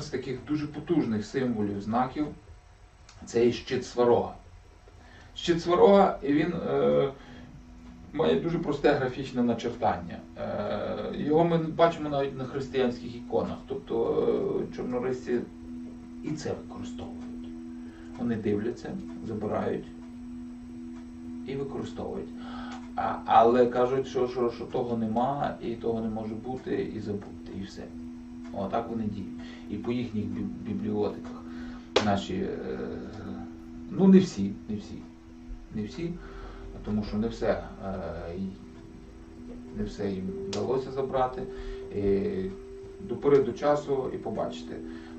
З таких дуже потужних символів знаків це є щит сварога. Щит сварога, він е, має дуже просте графічне начертання. Е, його ми бачимо навіть на християнських іконах. Тобто е, чорнорисці і це використовують. Вони дивляться, забирають і використовують. А, але кажуть, що, що, що того нема, і того не може бути, і забудьте, і все. О, так вони діють. І по їхніх бі- бібліотеках наші, е, ну не всі, не всі, не всі, тому що не все, е, не все їм вдалося забрати. І до пори до часу і побачите.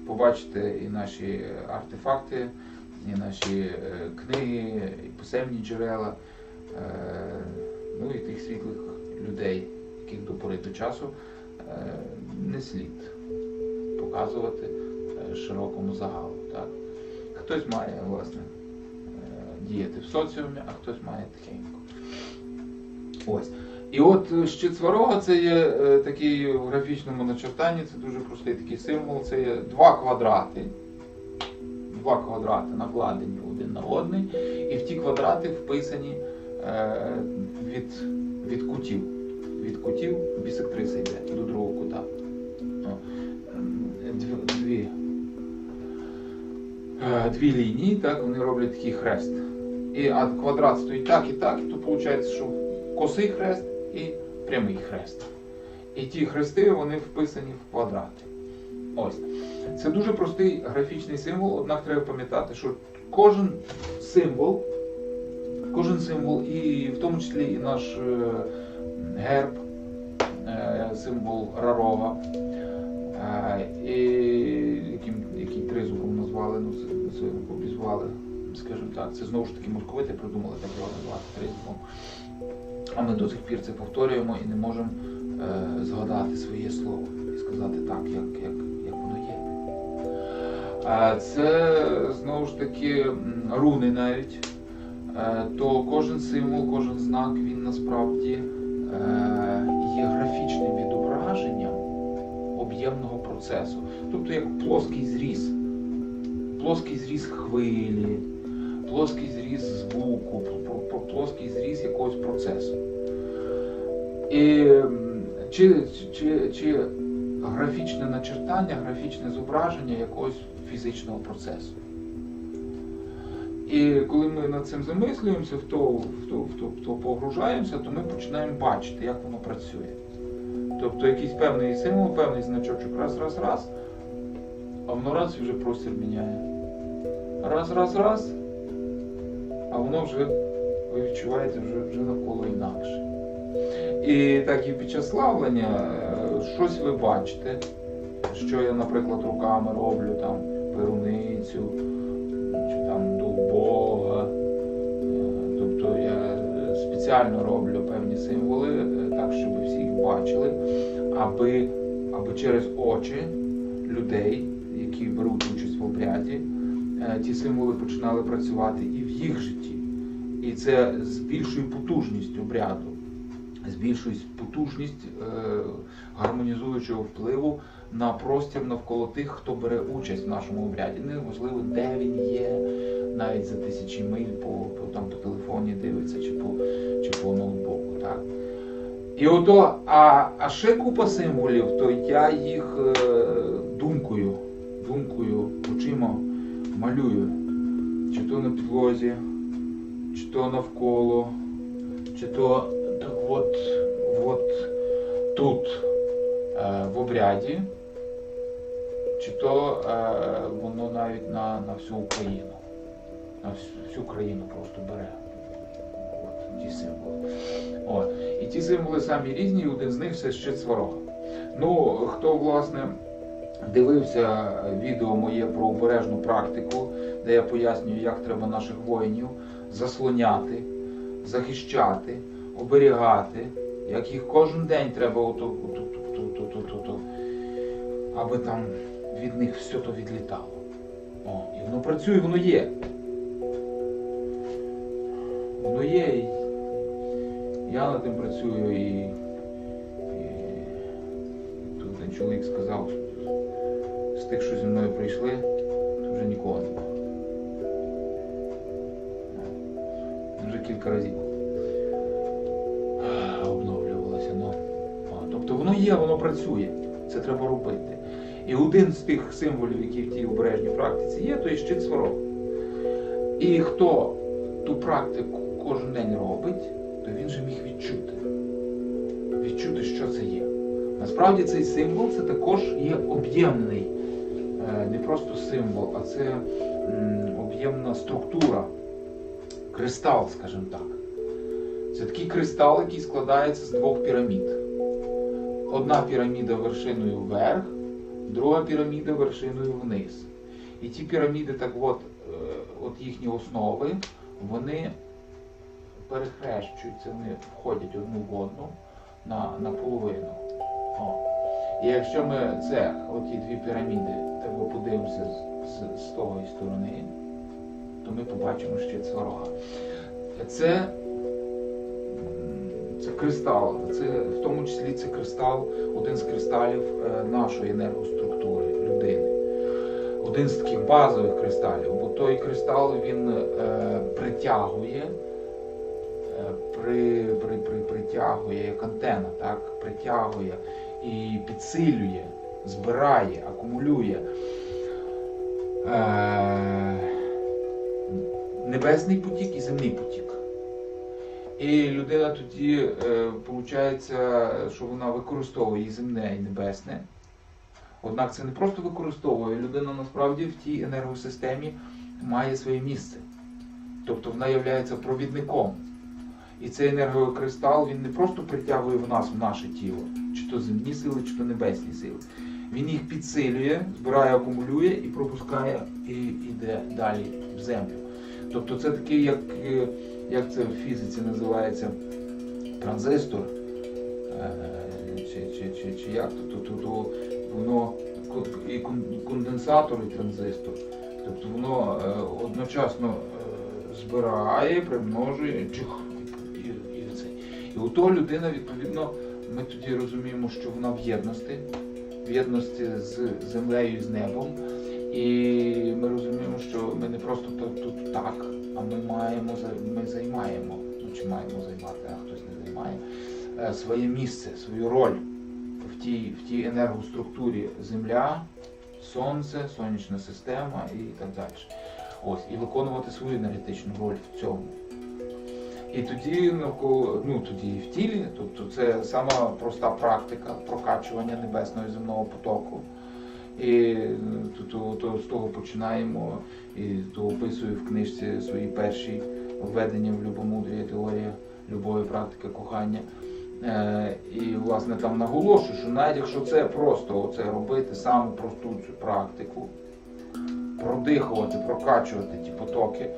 Побачите і наші артефакти, і наші е, книги, і писемні джерела, ну і тих світлих людей, яких до пори до часу не слід показувати е, широкому загалу. Так? Хтось має власне е, діяти в соціумі, а хтось має тихенько. Ось. І от е, щит сварога це є такий в графічному начертанні, це дуже простий такий символ. Це є два квадрати. Два квадрати накладені один на одний, і в ті квадрати вписані від, від кутів. Від кутів бісектриса йде до другого кута. Дві лінії, так, вони роблять такий хрест. І, а квадрат стоїть так і так, і то виходить, що косий хрест і прямий хрест. І ті хрести вони вписані в квадрати. Ось. Це дуже простий графічний символ, однак треба пам'ятати, що кожен символ, кожен символ, і в тому числі і наш е, герб, е, символ Рарова, е, і, ну це обізвали, скажімо так, це знову ж таки московити придумали так його назвати тризубом. А ми до сих пір це повторюємо і не можемо е, згадати своє слово і сказати так, як, як, як воно є. А це знову ж таки руни навіть. Е, то кожен символ, кожен знак, він насправді е, є графічним відображенням об'ємного процесу. Тобто як плоский зріз. Плоский зріз хвилі, плоский зріз звуку, пл- пл- плоский зріз якогось процесу. І чи, чи, чи графічне начертання, графічне зображення якогось фізичного процесу. І коли ми над цим замислюємося, в то, в то, в то, в то погружаємося, то ми починаємо бачити, як воно працює. Тобто якийсь певний символ, певний значочок раз, раз, раз, а воно раз і вже простір міняє. Раз, раз, раз, а воно вже, ви відчуваєте, вже, вже навколо інакше. І так і під час славлення е, щось ви бачите, що я, наприклад, руками роблю там перуницю, чи там Бога. Е, Тобто я е, спеціально роблю певні символи, так, щоб всі їх бачили, аби, аби через очі людей, які беруть участь в обряді, е, ті символи починали працювати і в їх житті. І це збільшує потужність обряду, збільшує потужність е, гармонізуючого впливу на простір навколо тих, хто бере участь в нашому обряді. Неважливо, де він є, навіть за тисячі миль по, по, там, по телефоні дивиться чи по, чи по ноутбуку. Так? І ото, а, а ще купа символів, то я їх малюю. Чи то на підлозі, чи то навколо, чи то так от, от тут е, в обряді, чи то е, воно навіть на, на всю Україну. На всю, всю країну просто бере. От, ті символи. От. І ті символи самі різні, і один з них це щит сварога. Ну, хто, власне, дивився відео моє про обережну практику, де я пояснюю, як треба наших воїнів заслоняти, захищати, оберігати, як їх кожен день треба ото, аби там від них все то відлітало. О, і воно працює, воно є. Воно є. І я над тим працюю і, і чоловік сказав, тих, що зі мною прийшли, то вже нікого немає. Вже кілька разів обновлювалося. Ну. Тобто воно є, воно працює. Це треба робити. І один з тих символів, які в тій обережній практиці є, то є щит сварог. І хто ту практику кожен день робить, то він же міг відчути. Відчути, що це є. Насправді цей символ це також є об'ємний, не просто символ, а це об'ємна структура, кристал, скажімо так. Це такий кристал, який складається з двох пірамід. Одна піраміда вершиною вверх, друга піраміда вершиною вниз. І ті піраміди, так от, е, от їхні основи, вони перехрещуються, вони входять одну в одну на, на половину. О. І якщо ми це, оті дві піраміди, би подивимося з, з, з тої сторони, то ми побачимо ще. Це, м, це кристал, це в тому числі це кристал, один з кристалів е, нашої енергоструктури людини. Один з таких базових кристалів, бо той кристал він е, притягує, е, при, при, при, притягує як антена, так? притягує і підсилює, збирає, акумулює. Е, небесний потік і земний потік. І людина тоді, виходить, що вона використовує земне, і небесне. Однак це не просто використовує, людина насправді в тій енергосистемі має своє місце. Тобто вона є провідником. І цей енергокристал він не просто притягує в нас, в наше тіло, чи то земні сили, чи то небесні сили. Він їх підсилює, збирає, акумулює і пропускає і йде далі в землю. Тобто це такий, як, е, як це в фізиці називається, транзистор. е, Чи, чи, чи, чи як то, то, то, то воно і конденсатор, і транзистор. Тобто воно е, одночасно збирає, примножує, чих, і, і, це. І того людина, відповідно, ми тоді розуміємо, що вона в єдності, єдності з землею і з небом. І ми розуміємо, що ми не просто тут, так, а ми маємо ми займаємо, ну чи маємо займати, а хтось не займає, е, своє місце, свою роль в тій, в тій енергоструктурі Земля, Сонце, сонячна система і так далі. Ось, і виконувати свою енергетичну роль в цьому. І тоді навколо, ну тоді і в тілі, тобто це сама проста практика прокачування небесного і земного потоку. І то, то, то з того починаємо, і то описую в книжці свої перші введення в любомудрія теорія любові, практика кохання. Е, і власне там наголошую, що навіть якщо це просто оце робити саму просту цю практику, продихувати, прокачувати ті потоки,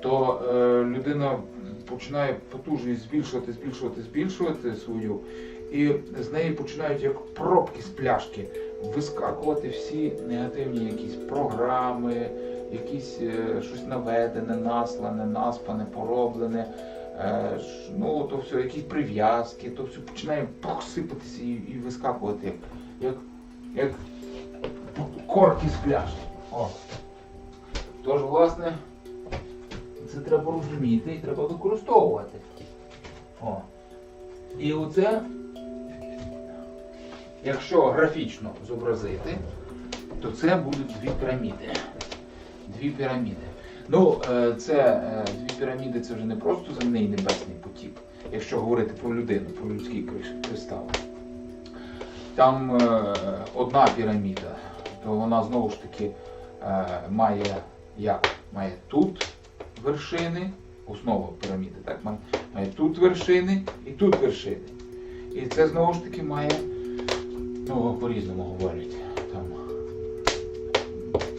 то е, людина починає потужність збільшувати, збільшувати, збільшувати свою, і з неї починають як пробки з пляшки вискакувати всі негативні якісь програми, якісь е, щось наведене, наслане, наспане, пороблене. Е, ну, то все, якісь прив'язки, то все починає пух, сипатися і, і вискакувати, як, як корки з пляшки. Тож, власне, це треба розуміти і треба використовувати. О. І оце, якщо графічно зобразити, то це будуть дві піраміди. Дві піраміди. Ну, е, це е, дві піраміди це вже не просто земний небесний потік, якщо говорити про людину, про людський кристал. Там е, одна піраміда, то вона знову ж таки має як? Має тут вершини, основа піраміди, так, має, тут вершини і тут вершини. І це знову ж таки має, ну, по-різному говорять, там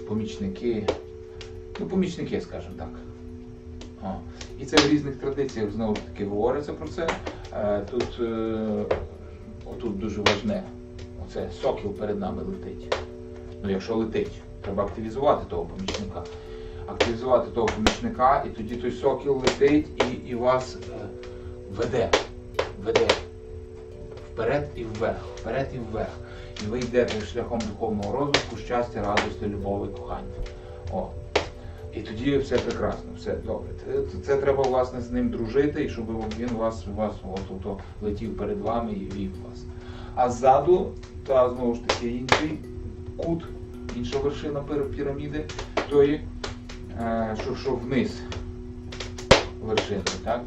помічники, ну, помічники, скажімо так. О. І це в різних традиціях знову ж таки говориться про це. Е, Тут е, отут дуже важне. Оце сокіл перед нами летить. Ну, якщо летить, треба активізувати того помічника. Активізувати того помічника, і тоді той сокіл летить і, і вас е, веде. Веде вперед і вверх, вперед і вверх. І ви йдете шляхом духовного розвитку, щастя, радості, любові, кохання. О. І тоді все прекрасно, все добре. Це, це треба власне з ним дружити, і щоб він вас, вас от, от, летів перед вами і вів вас. А ззаду, та знову ж таки інший кут, інша вершина піраміди, тої, що, що вниз вершини, так?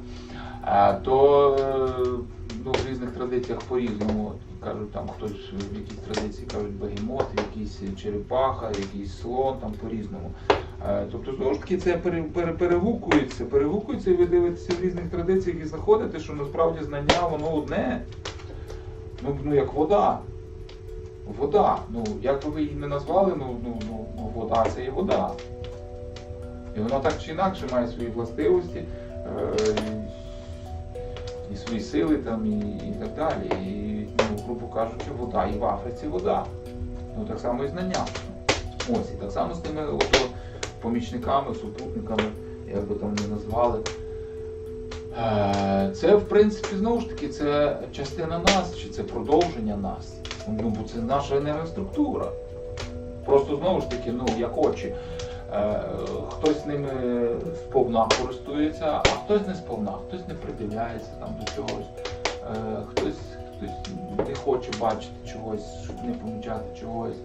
То е, ну, в різних традиціях по-різному. Кажуть, там хтось в якійсь традиції кажуть бегемот, в якійсь черепаха, якийсь слон, там по-різному. Е, Тобто, знову ж таки, це пере, пере, перегукується, перегукується, і ви дивитеся в різних традиціях і знаходите, що насправді знання воно одне. Ну, ну як вода. Вода. Ну, як би ви її не назвали, ну, ну, ну, ну вода це є вода. І вона так чи інакше має свої властивості е, і, і свої сили там, і, і так далі. І, ну, грубо кажучи, вода і в Африці вода. Ну так само і знання. Ось, і так само з тими ото, помічниками, супутниками, як би там не назвали. Е, Це, в принципі, знову ж таки, це частина нас, чи це продовження нас. Ну, бо це наша енергоструктура. Просто знову ж таки, ну, як очі. Е, Хтось ними сповна користується, а хтось не сповна, хтось не придивляється там до чогось, Е, хтось, хтось не хоче бачити чогось, щоб не помічати чогось.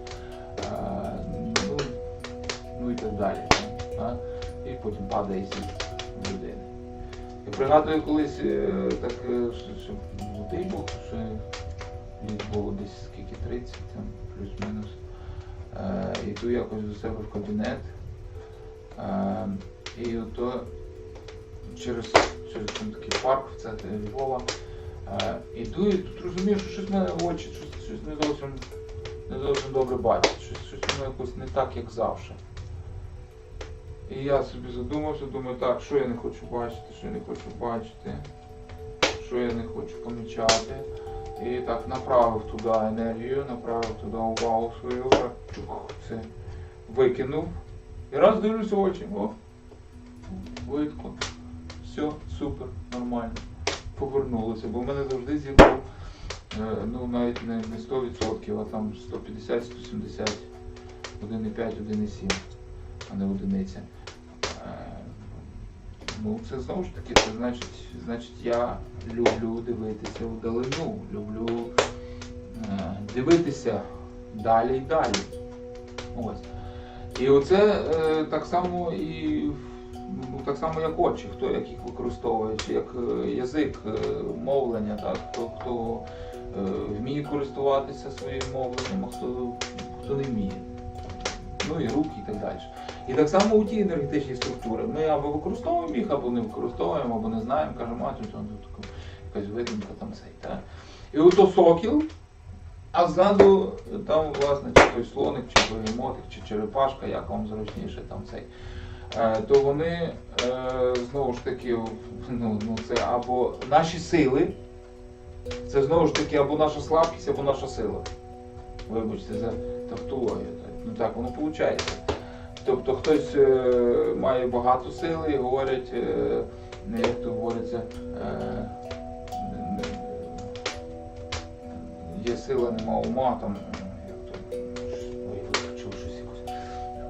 Е, Ну, ну і так далі. так, І потім падає сіль людини. Я пригадую колись так, що, молодий був, що літ було десь скільки 30, там, плюс-мінус. Е, Іду якось до себе в кабінет. Е, і ото через, через там такий парк в центрі Львова. Е, іду і тут розумію, що щось в мене в очі, щось, щось не зовсім не зовсім добре бачить, щось, щось воно якось не так, як завжди. І я собі задумався, думаю, так, що я не хочу бачити, що я не хочу бачити, що я не хочу помічати. І так направив туди енергію, направив туди увагу свою, так, чух, це викинув. І раз дивлюся очі, о, видко. Все, супер, нормально. Повернулося, бо в мене завжди зір е, ну навіть не, не 100%, а там 150, 170, 1,5, 1,7, а не одиниця. Е, Ну, це знову ж таки, це значить, значить я люблю дивитися вдалину, люблю е, дивитися далі і далі. Ось. І оце е, так само і ну, так само як очі, хто як їх використовує, чи як е, язик, е, мовлення, так, хто, хто е, вміє користуватися своїм мовленням, а хто, хто не вміє. Ну і руки і так далі. І так само у ті енергетичні структури. Ми або використовуємо їх, або не використовуємо, або не знаємо, кажемо, а тут ну, якась видумка там цей. І ото сокіл, а ззаду там, власне, чи той слоник, чи бегемотик, чи черепашка, як вам зручніше там цей. Е, то вони е, знову ж таки, ну, ну, це або наші сили, це знову ж таки або наша слабкість, або наша сила. Вибачте за тавтологію. Ну так воно виходить. Тобто хтось е, має багато сили і говорять, як то говориться, є сила, нема ума, там, як то, ой, виключив щось якось.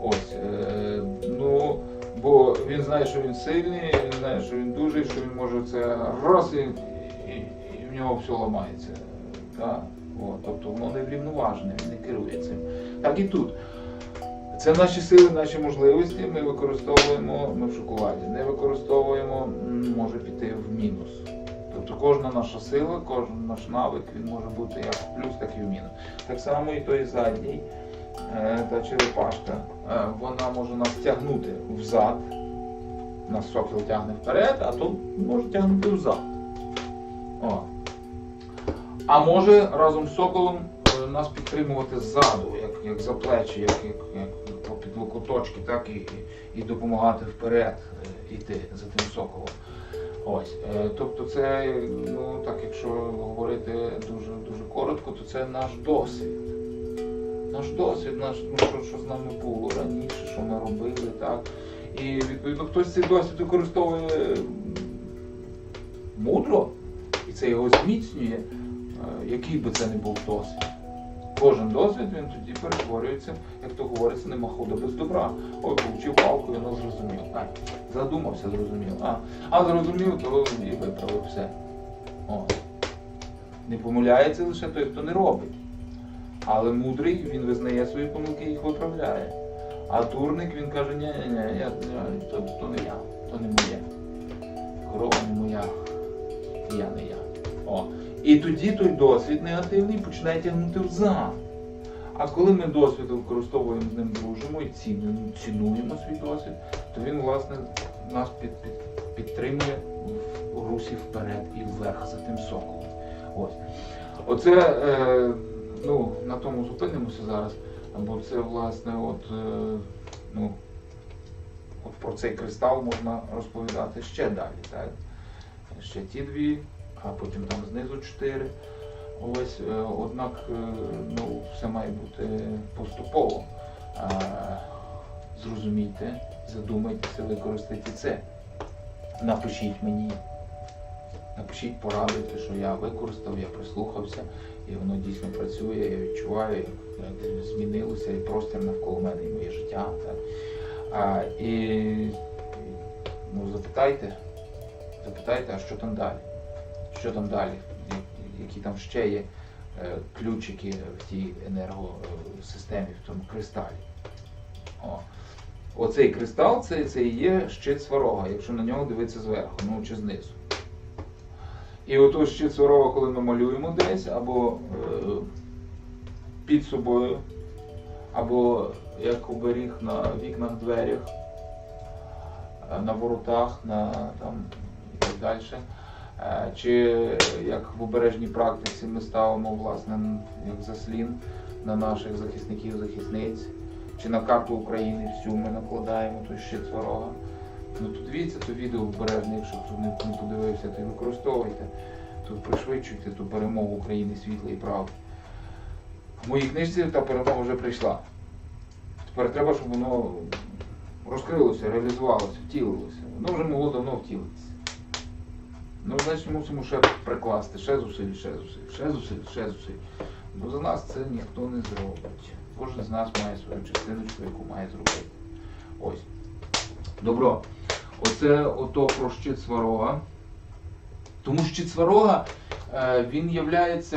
Ось. Е, ну, бо він знає, що він сильний, він знає, що він дуже, що він може це раз і, і, і в нього все ламається. Так? От, тобто воно не врівноважене, він не керує цим. Так і тут. Це наші сили, наші можливості. Ми використовуємо ми в шоколаді. Не використовуємо, може піти в мінус. Тобто кожна наша сила, кожен наш навик, він може бути як в плюс, так і в мінус. Так само і той задній, е, та черепашка, е, вона може нас тягнути взад. Нас сокіл тягне вперед, а то може тягнути взад. О. А може разом з соколом е, нас підтримувати ззаду, як, як за плечі, як, як, як по під локоточки, так і, і, допомагати вперед йти за тим соколом. Ось, е, тобто це, ну так якщо говорити дуже дуже коротко, то це наш досвід. Наш досвід, наш, ну, що, що з нами було раніше, що ми робили, так. І відповідно хтось цей досвід використовує мудро, і це його зміцнює. е, який би це не був досвід. Кожен досвід він тоді перетворюється, як то говориться, нема ходу без добра. Ой, получив палку, воно зрозумів. А, задумався, зрозумів. А, а зрозумів, то і виправив все. О. Не помиляється лише той, хто не робить. Але мудрий, він визнає свої помилки і їх виправляє. А дурник він каже, ні, ні, ні, я, я, то, то не я, то не моє. І тоді той досвід негативний починає тягнути в за. А коли ми досвід використовуємо з ним дружимо і цінуємо, цінуємо свій досвід, то він, власне, нас під, під, підтримує в русі вперед і вверх за тим соколом. Ось. Оце, е, ну, на тому зупинимося зараз, бо це, власне, от, е, ну, от про цей кристал можна розповідати ще далі. Так? Ще ті дві, а потім там знизу чотири. Ось, е, однак, е, ну, все має бути поступово. Зрозумійте, задумайтеся, використайте це. Напишіть мені. Напишіть, порадуйте, що я використав, я прислухався, і воно дійсно працює, я відчуваю, як змінилося і простір навколо мене, і моє життя. Так. А, і ну, запитайте, запитайте, а що там далі? Що там далі? Які там ще є е, ключики в тій енергосистемі, в тому кристалі. О. Оцей кристал це, це і є щит сварога, якщо на нього дивитися зверху, ну чи знизу. І ото щит сварога, коли ми малюємо десь, або е, під собою, або як оберіг на вікнах, дверях, е, на воротах, на там і так далі. Е, Чи як в обережній практиці ми ставимо власне як заслін на наших захисників, захисниць, чи на карту України всю ми накладаємо той щит сварога. Ну то дивіться то відео обережне, якщо хто не, подивився, то використовуйте, то пришвидшуйте ту перемогу України світла і правди. В моїй книжці та перемога вже прийшла. Тепер треба, щоб воно розкрилося, реалізувалося, втілилося. Воно вже могло давно втілитися. Ну, значить, мусимо ще прикласти, ще зусиль, ще зусиль, ще зусиль, ще зусиль. Бо за нас це ніхто не зробить. Кожен з нас має свою частиночку, яку має зробити. Ось. Добро. Оце ото про щит сварога. Тому щит сварога е, він є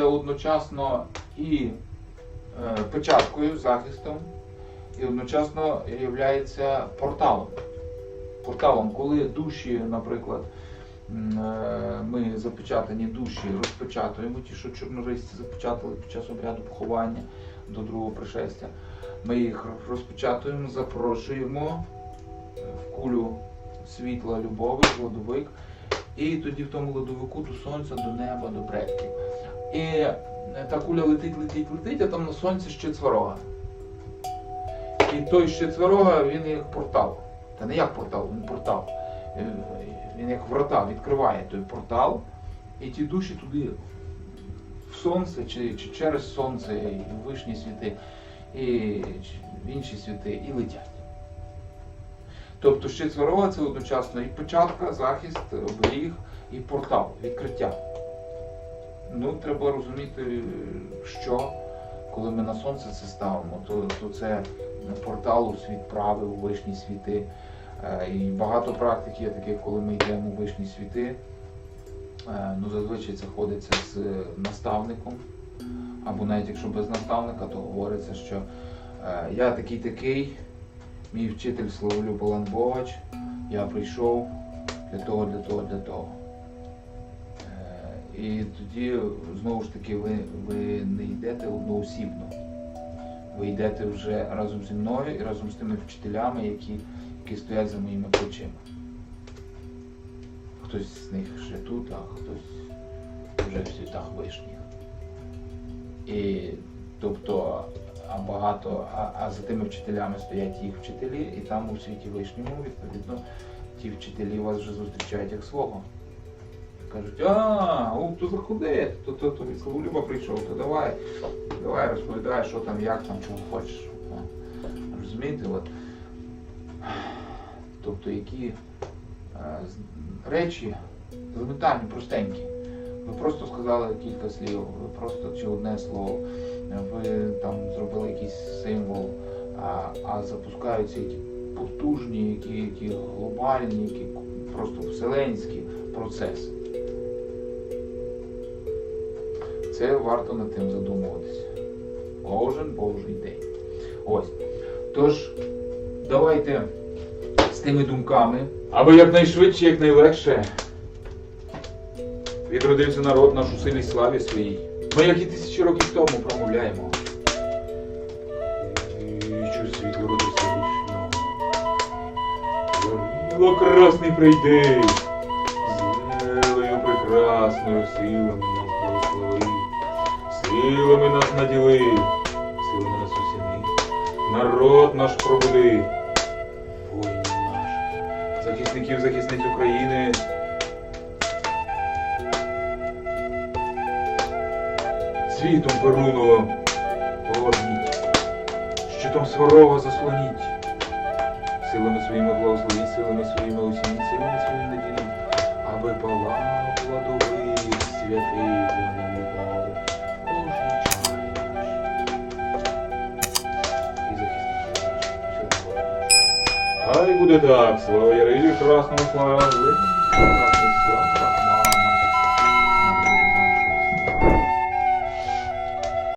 одночасно і е, печаткою, захистом, і одночасно є порталом. Порталом, коли душі, наприклад, ми запечатані душі розпечатуємо, ті, що чорнорисці запечатали під час обряду поховання до другого пришестя. Ми їх розпечатуємо, запрошуємо в кулю світла любові, лодовик, і тоді в тому лодовику до сонця, до неба, до предків. І е, та куля летить, летить, летить, а там на сонці щит сварога. І той щит сварога, він як портал. Та не як портал, він портал. Він як врата відкриває той портал, і ті душі туди в сонце чи, чи через сонце, і в вишні світи, і в інші світи, і летять. Тобто щит сварога це одночасно і початка, захист, оберіг, і портал, відкриття. Ну, треба розуміти, що коли ми на сонце це ставимо, то, то це портал у світ прави, у вишні світи. Е, І багато практик є таких, коли ми йдемо у вишні світи. Е, Ну, зазвичай це ходиться з наставником. Або навіть якщо без наставника, то говориться, що е, я такий такий, мій вчитель Славолю Балан я прийшов для того, для того, для того. Е, І тоді знову ж таки ви, ви не йдете одноосібно. Ви йдете вже разом зі мною і разом з тими вчителями, які, які стоять за моїми плечима. Хтось з них ще тут, а хтось вже в світах вишніх. І тобто, а багато, а, а за тими вчителями стоять їх вчителі, і там у світі вишньому, відповідно, ті вчителі вас вже зустрічають як свого. Кажуть, а, о, то заходи, то, то, то від Славолюба прийшов, то давай, давай розповідай, що там, як там, чого хочеш. Розумієте, от. Тобто які е, речі елементарні, простенькі, Ви просто сказали кілька слів, ви просто чи одне слово, ви там зробили якийсь символ, а, а запускаються які потужні, які, які глобальні, які просто вселенські процеси. Це варто над тим задумуватися. Кожен божий день. Ось. Тож, давайте тими думками, аби якнайшвидше, якнайлегше відродився народ наш у силі славі своїй. Ми, як і тисячі років тому, промовляємо. Ярило красний прийди, зелею прекрасною силами нас благослови, силами нас наділи, силами нас усіни, народ наш пробуди, захисників, захисниць України. Світом перунуло поверніть, щитом сварога заслоніть, силами своїми благословіть, силами своїми усім, силами своїми наділіть, аби палав владовий святий вогнем Хай буде так, слава Ярилі, красному слава,